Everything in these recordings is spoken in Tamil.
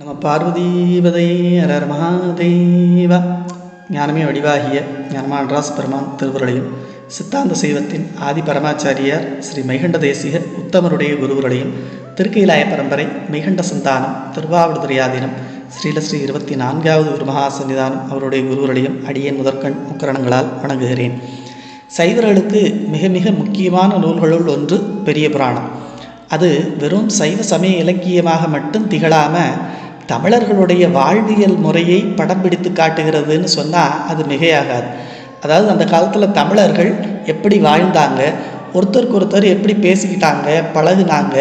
நம பார்வதீபதை அரர் மகாதேவ. ஞானமே வடிவாகிய ஞானமான்ராஸ் பெருமான் திருவுருளையும் சித்தாந்த சைவத்தின் ஆதி பரமாச்சாரியார் ஸ்ரீ மைகண்ட தேசிக உத்தமருடைய குருவுருளையும் திருக்கைலாய பரம்பரை மைகண்ட சந்தானம் திருவாவடுதுறையாதீனம் ஸ்ரீலஸ்ரீ இருபத்தி நான்காவது குருமகா சன்னிதானம் அவருடைய குருவுருளையும் அடியேன் முதற்கண் முக்கரணங்களால் வணங்குகிறேன். சைவர்களுக்கு மிக மிக முக்கியமான நூல்களுள் ஒன்று பெரிய புராணம். அது வெறும் சைவ சமய இலக்கியமாக மட்டும் திகழாமல் தமிழர்களுடைய வாழ்வியல் முறையை படம் பிடித்து காட்டுகிறதுன்னு சொன்னால் அது மிகையாகாது. அதாவது அந்த காலத்தில் தமிழர்கள் எப்படி வாழ்ந்தாங்க ஒருத்தருக்கு ஒருத்தர் எப்படி பேசிக்கிட்டாங்க பழகுனாங்க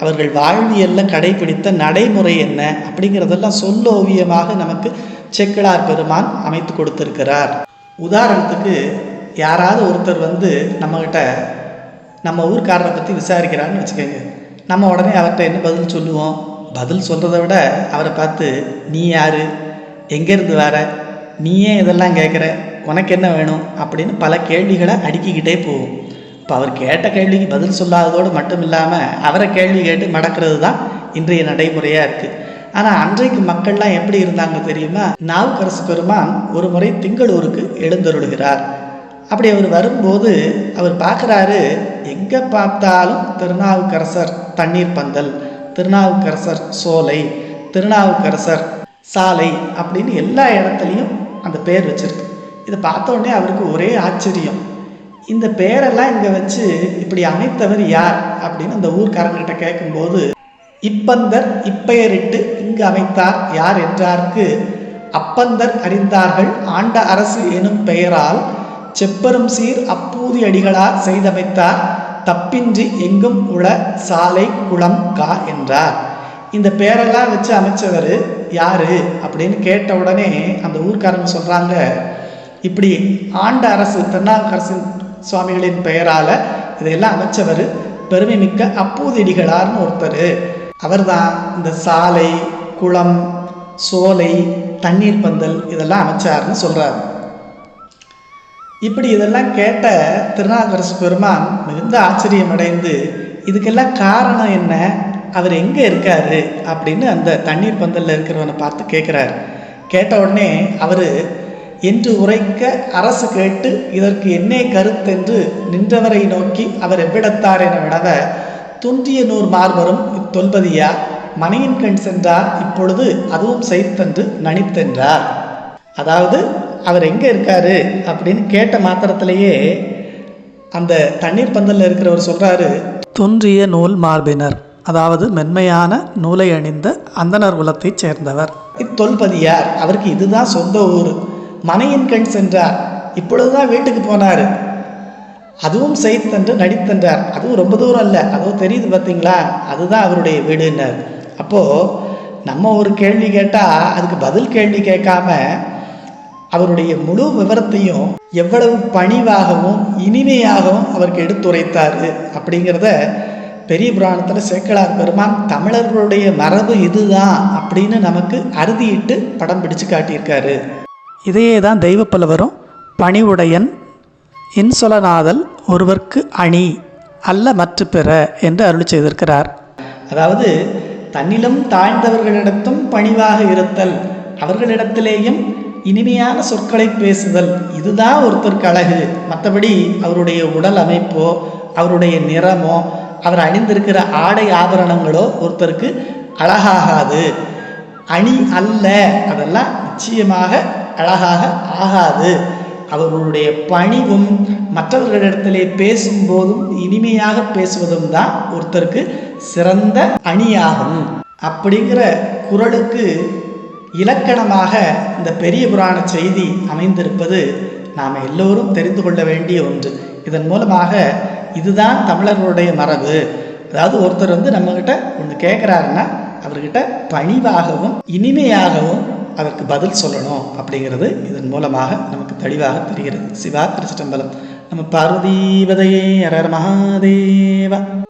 அவர்கள் வாழ்வியலில் கடைபிடித்த நடைமுறை என்ன அப்படிங்கிறதெல்லாம் சொல்ல ஓவியமாக நமக்கு செக்கிலார் பெருமான் அமைத்து கொடுத்துருக்கிறார். உதாரணத்துக்கு யாராவது ஒருத்தர் வந்து நம்மக்கிட்ட நம்ம ஊர்க்காரரை பற்றி விசாரிக்கிறான்னு வச்சுக்கோங்க. நம்ம உடனே அவர்கிட்ட என்ன பதில் சொல்லுவோம்? பதில் சொல்கிறத விட அவரை பார்த்து நீ யார்? எங்கேருந்து வர? நீ ஏன் இதெல்லாம் கேட்குற? உனக்கு என்ன வேணும்? அப்படின்னு பல கேள்விகளை அடுக்கிக்கிட்டே போவோம் இப்போ அவர் கேட்ட கேள்விக்கு பதில் சொல்லாததோடு மட்டும் இல்லாமல் அவரை கேள்வி கேட்டு மடக்கிறது தான் இன்றைய நடைமுறையாக இருக்குது ஆனால் அன்றைக்கு மக்கள்லாம் எப்படி இருந்தாங்க தெரியுமா? நாவுக்கரசு பெருமான் ஒரு முறை திங்களூருக்கு எழுந்தருளுகிறார். அப்படி அவர் வரும்போது அவர் பார்க்குறாரு எங்கே பார்த்தாலும் திருநாவுக்கரசர் தண்ணீர் பந்தல். திருநாவுக்கரசர் சோலை திருநாவுக்கரசர் சாலை அப்படின்னு எல்லா இடத்துலையும் அந்த பேர் வச்சிருக்கு. இதை பார்த்தோடனே அவருக்கு ஒரே ஆச்சரியம். இந்த பேரெல்லாம் இங்கே வச்சு இப்படி அமைத்தவர் யார் அப்படின்னு அந்த ஊர்க்காரங்கிட்ட கேட்கும்போது இப்பந்தர் இப்பெயரிட்டு இங்கு அமைத்தார் யார் என்றார்க்கு அப்பந்தர் அறிந்தார்கள் ஆண்ட அரசு எனும் பெயரால் செப்பரும் சீர் அப்பூதி அடிகளார் செய்தமைத்தார் தப்பின்றி எங்கும் உள சாலை குளம் கா என்றார். இந்த பேரெல்லாம் வச்சு அமைச்சவர் யாரு அப்படின்னு கேட்ட உடனே அந்த ஊர்க்காரங்க சொல்கிறாங்க இப்படி ஆண்ட அரசு திருநாவுக்கரசின் சுவாமிகளின் பெயரால் இதையெல்லாம் அமைச்சவர் பெருமை மிக்க அப்பூதிடிகளார்னு ஒருத்தர். அவர்தான் இந்த சாலை குளம் சோலை தண்ணீர் பந்தல் இதெல்லாம் அமைச்சார்னு சொல்கிறார் இப்படி இதெல்லாம் கேட்ட திருநாகரசு பெருமான் மிகுந்த ஆச்சரியம் அடைந்து இதுக்கெல்லாம் காரணம் என்ன? அவர் எங்கே இருக்காரு? அப்படின்னு அந்த தண்ணீர் பந்தலில் இருக்கிறவனை பார்த்து கேட்குறாரு. கேட்ட உடனே அவர் என்று உரைக்க அரசு கேட்டு இதற்கு என்னே கருத்தென்று நின்றவரை நோக்கி அவர் எவ்விடத்தார் என வினவ துன்றிய நூறு மார்பரும் இத்தொல்பதியா? மனையின் கண் சென்றார் இப்பொழுது அதுவும் செய்தென்று நனித்தென்றார் அதாவது அவர் எங்கே இருக்காரு அப்படின்னு கேட்ட மாத்திரத்திலேயே அந்த தண்ணீர் பந்தலில் இருக்கிறவர் சொல்கிறாரு தொன்றிய நூல் மார்பினர் அதாவது மென்மையான நூலை அணிந்த அந்தனர் குலத்தைச் சேர்ந்தவர். இத்தொல்பதியார் அவருக்கு இதுதான் சொந்த ஊர். மனையின் கண் சென்றார். இப்பொழுதுதான் வீட்டுக்கு போனார். அதுவும் செய்தென்று நடித்தென்றார். அதுவும் ரொம்ப தூரம் இல்லை. அதுவும் தெரியுது பார்த்தீங்களா அதுதான் அவருடைய வீடுன்னார். அப்போது நம்ம ஒரு கேள்வி கேட்டால் அதுக்கு பதில் கேள்வி கேட்காம அவருடைய முழு விவரத்தையும் எவ்வளவு பணிவாகவும் இனிமையாகவும் அவருக்கு எடுத்துரைத்தார் அப்படிங்கிறத பெரிய புராணத்தில் சேக்கலார் பெருமான் தமிழர்களுடைய மரபு இதுதான் அப்படின்னு நமக்கு அறுதியிட்டு படம் பிடிச்சு காட்டியிருக்காரு. இதையே தான் தெய்வப்பல்லவரும் பணிவுடையன் இன்சொலநாதல் ஒருவர்க்கு அணி அல்ல மற்ற பெற என்று அருள் செய்திருக்கிறார். அதாவது தன்னிலும் தாழ்ந்தவர்களிடத்தும் பணிவாக இருத்தல் அவர்களிடத்திலேயும் இனிமையான சொற்களை பேசுதல். இதுதான் ஒருத்தருக்கு அழகு. மற்றபடி அவருடைய உடல் அமைப்போ அவருடைய நிறமோ அவர் அணிந்திருக்கிற ஆடை ஆபரணங்களோ ஒருத்தருக்கு அழகாகாது. அணி அல்ல. அதெல்லாம் நிச்சயமாக அழகாக ஆகாது. அவர்களுடைய பணிவும் மற்றவர்களிடத்திலே பேசும்போதும் இனிமையாக பேசுவதும் தான் ஒருத்தருக்கு சிறந்த அணியாகும். அப்படிங்கிற குரலுக்கு இலக்கணமாக இந்த பெரிய புராண செய்தி அமைந்திருப்பது நாம் எல்லோரும் தெரிந்து கொள்ள வேண்டிய ஒன்று. இதன் மூலமாக இதுதான் தமிழர்களுடைய மரபு. அதாவது ஒருத்தர் வந்து நம்மக்கிட்ட ஒன்று கேட்குறாருன்னா அவர்கிட்ட பணிவாகவும் இனிமையாகவும் அதற்கு பதில் சொல்லணும் அப்படிங்கிறது இதன் மூலமாக நமக்கு தெளிவாக தெரிகிறது. சிவா திருச்சிட்டம்பலம் நம்ம பார்வதீபதையே அரர் மகாதேவா.